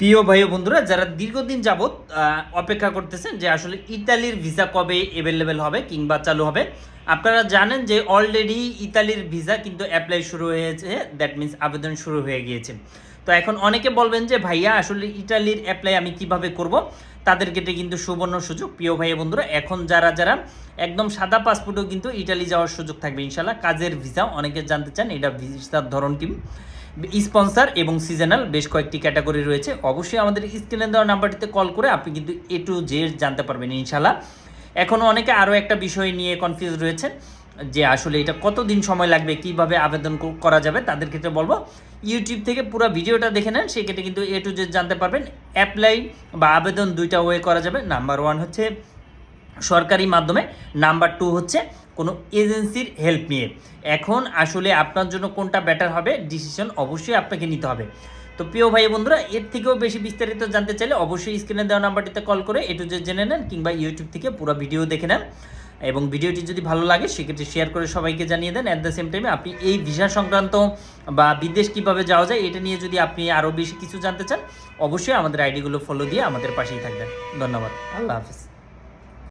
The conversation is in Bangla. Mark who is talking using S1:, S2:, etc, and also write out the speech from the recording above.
S1: প্রিয় ভাই বন্ধুরা, যারা দীর্ঘদিন যাবৎ অপেক্ষা করতেছেন যে আসলে ইতালির ভিসা কবে অ্যাভেলেবেল হবে কিংবা চালু হবে, আপনারা জানেন যে অলরেডি ইতালির ভিসা কিন্তু অ্যাপ্লাই শুরু হয়েছে দ্যাট মিন্স আবেদন শুরু হয়ে গিয়েছে। তো এখন অনেকে বলবেন যে, ভাইয়া, আসলে ইটালির অ্যাপ্লাই আমি কীভাবে করব? তাদের কেটে কিন্তু সুবর্ণ সুযোগ। প্রিয় ভাই বন্ধুরা, এখন যারা যারা একদম সাদা পাসপোর্টও কিন্তু ইটালি যাওয়ার সুযোগ থাকবে ইনশাল্লাহ কাজের ভিসা, অনেকে জানতে চান এটা ভিসার ধরন কি। স্পন্সর এবং সিজনাল বেশ কয়েকটি ক্যাটাগরি রয়েছে। অবশ্যই আমাদের স্ক্রিনে দেওয়া নাম্বারটিতে কল করে আপনি কিন্তু এ টু জেড জানতে পারবেন ইনশাল্লাহ এখনও অনেকে আরও একটা বিষয় নিয়ে কনফিউজ রয়েছেন, যে আসলে এটা কতদিন সময় লাগবে, কীভাবে আবেদন করা যাবে, তাদের ক্ষেত্রে বলব ইউটিউব থেকে পুরো ভিডিওটা দেখে নেন, সেক্ষেত্রে কিন্তু এ টু জেড জানতে পারবেন। অ্যাপ্লাই বা আবেদন দুইটা ওয়ে করা যাবে। নাম্বার ওয়ান হচ্ছে সরকারি মাধ্যমে। নাম্বার টু হচ্ছে কোনো এজেন্সির হেল্প নিয়ে। এখন আসলে আপনার জন্য কোনটা বেটার হবে ডিসিশন অবশ্যই আপনাকে নিতে হবে। তো প্রিয় ভাই বন্ধুরা, এর থেকেও বেশি বিস্তারিত জানতে চাইলে অবশ্যই স্ক্রিনে দেওয়া নাম্বারটিতে কল করে এটু যে জেনে নেন কিংবা ইউটিউব থেকে পুরো ভিডিও দেখে নেন। এবং ভিডিওটি যদি ভালো লাগে, সেক্ষেত্রে শেয়ার করে সবাইকে জানিয়ে দেন। অ্যাট দ্য সেম টাইমে আপনি এই ভিসা সংক্রান্ত বা বিদেশ কীভাবে যাওয়া যায়, এটা নিয়ে যদি আপনি আরও বেশি কিছু জানতে চান, অবশ্যই আমাদের আইডিগুলো ফলো দিয়ে আমাদের পাশেই থাকবেন। ধন্যবাদ। আল্লাহ হাফিজ।